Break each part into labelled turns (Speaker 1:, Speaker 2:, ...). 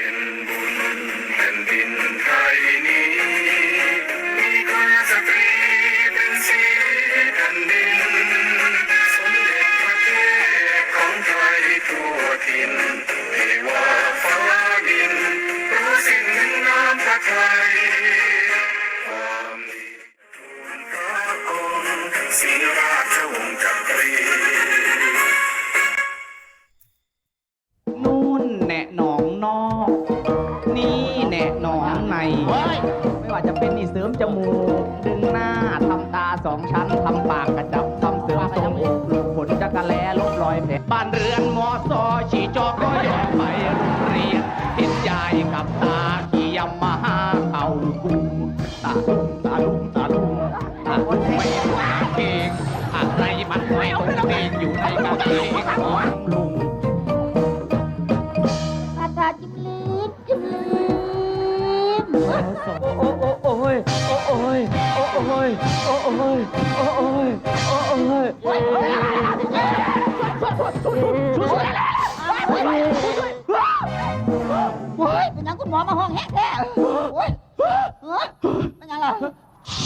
Speaker 1: เป็นบุญแผ่นดินไทยนี้ มีคุณสตรีเป็นสีแผ่นดิน สมเด็จพระเทพของไทยทั่วถิ่นเทวาฟ้าดิน รู้สิ่งหนึ่งน้ำพระไทยความดีทูลพระองค์ศรีราชวงศ์จักรี
Speaker 2: ไม่ว่าจะเป็นนี่เสริมจมูก ดึงหน้าทำตาสองชั้นทำปากกระจับทำเสริมทรงอกปลูกขนจักระแลลบรอยแผลบ้านเรือนมอซอฉีจอกก็ยอมไปโรงเรียนเห็นยายกับตาขี่ยำมาหาเขากุมตาลุงตาลุงตาลุงตาลุงไม่รู้เองอะไรมันไม่ตรงเองอยู่ในกางเกงของลุง
Speaker 3: ตาต โ
Speaker 4: อ้โอ้โอ้โอ้ยโอ้โอ้ยโอ้โอ้ยโอ้โอ้ยโอ้โอ้ยโอ้โอ้ย
Speaker 2: โอ้
Speaker 3: ยเป็นยังคุณหมอมาห้องแฮกแท้โอ้ยเฮ้ยเป็นยังล่ะ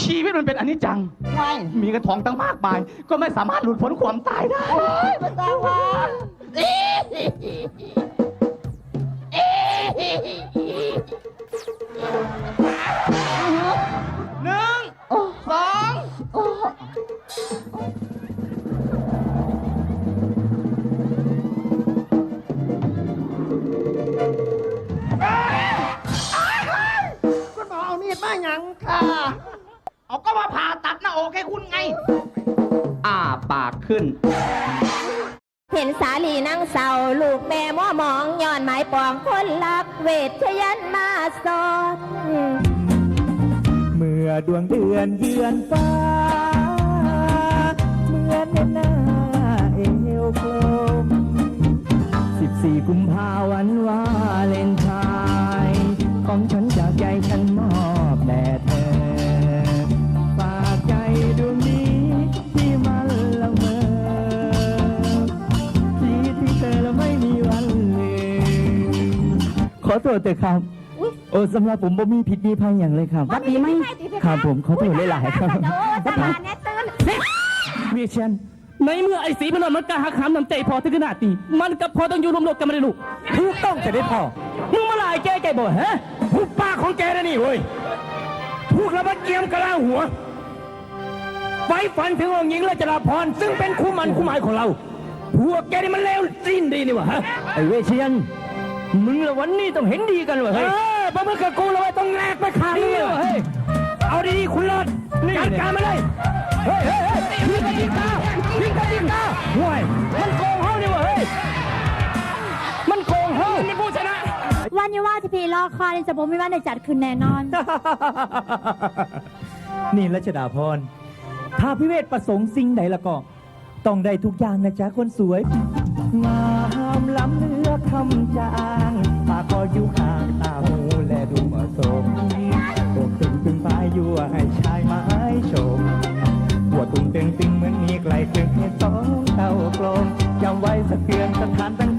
Speaker 2: ชีวิตมันเป็นอนิจจัง ไงมีกระทองตั้งมากมาย ก็ไม่สามารถหลุดพ้นความตายได้ โอ้ย
Speaker 3: มันตาว่า
Speaker 2: ค่ะ เอาก็มาผ่าตัดหน้าอกให้คุณไง อ้าปากขึ้น
Speaker 5: เห็นสาลีนั่งเศร้าลูกแม่มัวมองย้อนหมายปองคนรักเวทยันมาสอน
Speaker 4: เมื่อดวงเดือนเยือนฟ้าเหมือนหน้าเอวกลม
Speaker 6: 14
Speaker 7: กุมภา
Speaker 6: วัน
Speaker 7: วาเลน
Speaker 4: อโทษเถอะครับโอ้สำหรับผมบ่มีผิดมีภัยอย่างเลยครับ
Speaker 7: วัดดี
Speaker 8: ไหม
Speaker 7: คร
Speaker 8: ับ
Speaker 7: ผม
Speaker 4: ขอโท
Speaker 8: ษ
Speaker 4: หลายๆครับ
Speaker 8: โอ้สบายแน่ตื่น
Speaker 7: เวียชันในเมื่อไอ้สีพนนมันกล้าหักหามน้ำใจพอถึงขนาดนี้มันกับพอต้องอยู่รวมๆกันไม่ได้ลูก
Speaker 4: ถูกต้องจะได้พอ
Speaker 7: มึงมาลายแกแกบ่ฮะหุบปากของแกนะนี่เว้ยพูดแล้วมันเกียมกระลาหัวไฟฝันถึงองค์หญิงราชดาพรซึ่งเป็นคู่มันคู่หมายของเรา พวกแกนี่มันเลวสิ้นดีนี่วะฮะ ไอเวเชียน มึงละวันนี้ต้องเห็นดีกันวะเฮ้ยเออประมึกกับกูละเว้ยต้องแลกไปขาดนี่วะเฮ้ยเอาดีๆคุณรอดจัดการมาเลยเฮ้ยเฮ้ยเฮ้ยยิงกันยิงตายิงกันยิงตาห่วยมันโกงเฮานี่วะเฮ้ยมันโกงเฮานี่ผู้ชนะ
Speaker 9: วันนี้ว่าที่พี่รอคอยนี่จะผมไม่ว่าได้จัดขึ้นแน่นอน
Speaker 4: นี่รัชดาพร ถ้าพิเวทประสงค์สิ่งใดละก็ ต้องได้ทุกอย่างนะจ๊ะคนสวย งามล้ำเนื้อ คำจางป่าคออยู่ข้างตาหูและดูมาะสมโอกตึงตึงพายัวให้ชายมาให้ชมปวตุ่มเต็งติงเหมือนมีไกลเพียงแค่สองเต่ากลมจำไว้สักเพียงสถานตั้ง